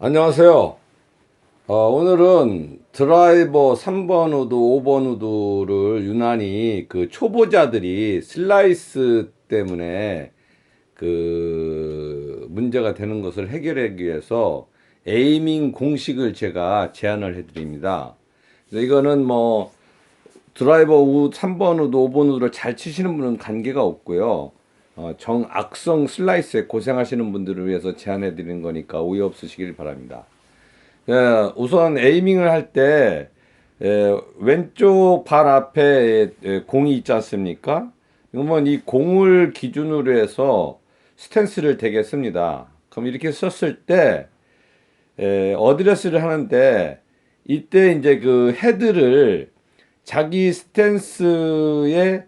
안녕하세요. 어, 오늘은 드라이버 3번 우드, 5번 우드를 유난히 그 초보자들이 슬라이스 때문에 그 문제가 되는 것을 해결하기 위해서 에이밍 공식을 제가 제안을 해드립니다. 이거는 뭐 드라이버 우 3번 우드, 5번 우드를 잘 치시는 분은 관계가 없고요. 어, 정악성 슬라이스에 고생하시는 분들을 위해서 제안해 드리는 거니까 오해 없으시길 바랍니다. 예, 우선 에이밍을 할때 왼쪽 발 앞에 예, 공이 있지 않습니까? 그러면 이 공을 기준으로 해서 스탠스를 되겠습니다. 그럼 이렇게 썼을 때 에, 어드레스를 하는데 이때 이제 그 헤드를 자기 스탠스의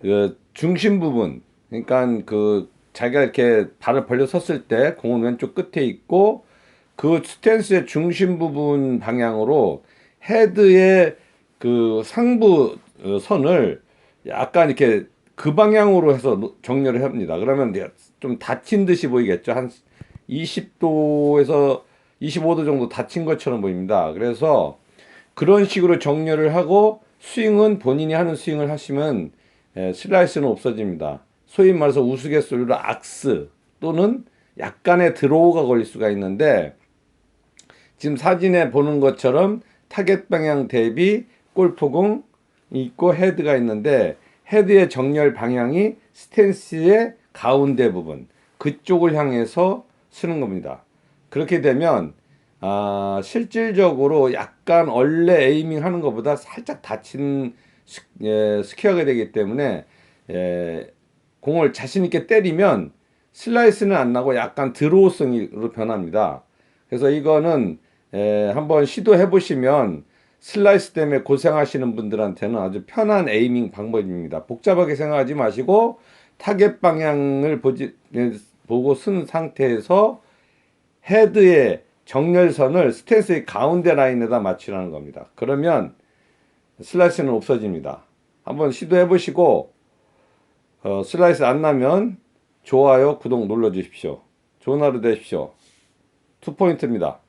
그 중심 부분, 그러니까 그 자기가 이렇게 발을 벌려 섰을 때 공은 왼쪽 끝에 있고 그 스탠스의 중심 부분 방향으로 헤드의 그 상부 어, 선을 약간 이렇게 그 방향으로 해서 노- 정렬을 합니다. 그러면 좀 닫힌 듯이 보이겠죠. 한 20도에서 25도 정도 닫힌 것처럼 보입니다. 그래서 그런 식으로 정렬을 하고 스윙은 본인이 하는 스윙을 하시면 에, 슬라이스는 없어집니다. 소위 말해서 우스갯소리로 악스 또는 약간의 드로우가 걸릴 수가 있는데 지금 사진에 보는 것처럼 타겟 방향 대비 골프공이 있고 헤드가 있는데 헤드의 정렬 방향이 스탠스의 가운데 부분 그쪽을 향해서 쓰는 겁니다. 그렇게 되면 아, 실질적으로 약간 원래 에이밍 하는 것보다 살짝 닫힌 스, 예, 스퀘어가 되기 때문에 예, 공을 자신 있게 때리면 슬라이스는 안 나고 약간 드로우성으로 변합니다. 그래서 이거는 에, 한번 시도해 보시면 슬라이스 때문에 고생하시는 분들한테는 아주 편한 에이밍 방법입니다. 복잡하게 생각하지 마시고 타겟 방향을 보지, 에, 보고 쓴 상태에서 헤드의 정렬선을 스탠스의 가운데 라인에다 맞추라는 겁니다. 그러면 슬라이스는 없어집니다. 한번 시도해 보시고 어, 슬라이스 안 나면 좋아요, 구독 눌러 주십시오. 좋은 하루 되십시오. 투포인트입니다.